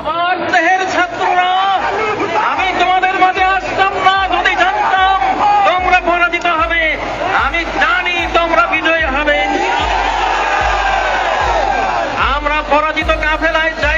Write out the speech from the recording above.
আমার দেহের ছাত্ররা, আমি তোমাদের মাঝে আসতাম না, যদি জানতাম তোমরা পরাজিত হবে, আমি জানি তোমরা বিজয়ী হবে। আমরা পরাজিত কাফেলায় যাই।